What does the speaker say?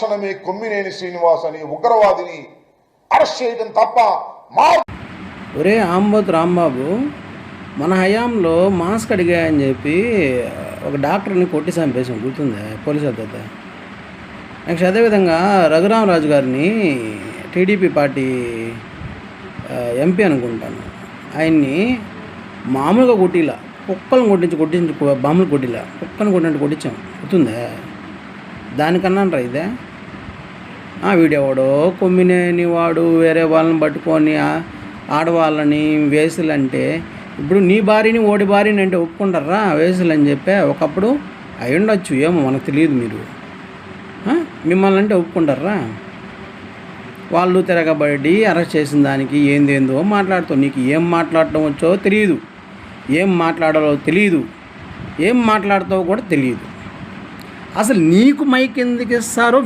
తక్షణమే కొమ్మినేని శ్రీనివాస్ అనే ఉగ్రవాదిని అరెస్ట్ చేయడం తప్ప మా ఒరే ఆంబోత్ రాంబాబు మన హయాంలో మాస్క్ అడిగాయని చెప్పి ఒక డాక్టర్ని కొట్టి చంపేసాం గుర్తుందా? పోలీసు అద్దత నెక్స్ట్ అదేవిధంగా రఘురామరాజు గారిని టీడీపీ పార్టీ ఎంపీ అనుకుంటాను. ఆయన్ని మామూలుగా కొట్టిలా. కుక్కలను కొట్టించి కొట్టించి బాంబులు కొట్టిలా. కుక్కను కొట్టినట్టు కొట్టించాం గుర్తుందా? దానికన్నా ఇదే. వీడెవడో కొమ్మినేని వాడు వేరే వాళ్ళని పట్టుకొని ఆడవాళ్ళని వేసులంటే ఇప్పుడు నీ భార్యని ఓడి భార్యని అంటే ఒప్పుకుంటారా? వేసులు అని చెప్పే ఒకప్పుడు అయి ఉండొచ్చు ఏమో మనకు తెలియదు మీరు. మిమ్మల్ని అంటే ఒప్పుకుంటారా? వాళ్ళు తిరగబడి అరెస్ట్ చేసిన దానికి ఏందేందో మాట్లాడుతావు నీకు ఏం మాట్లాడటం వచ్చో తెలియదు. ఏం మాట్లాడాలో తెలియదు. ఏం మాట్లాడతావో కూడా తెలియదు. అసలు నీకు మైక్ ఎందుకు ఇస్తారో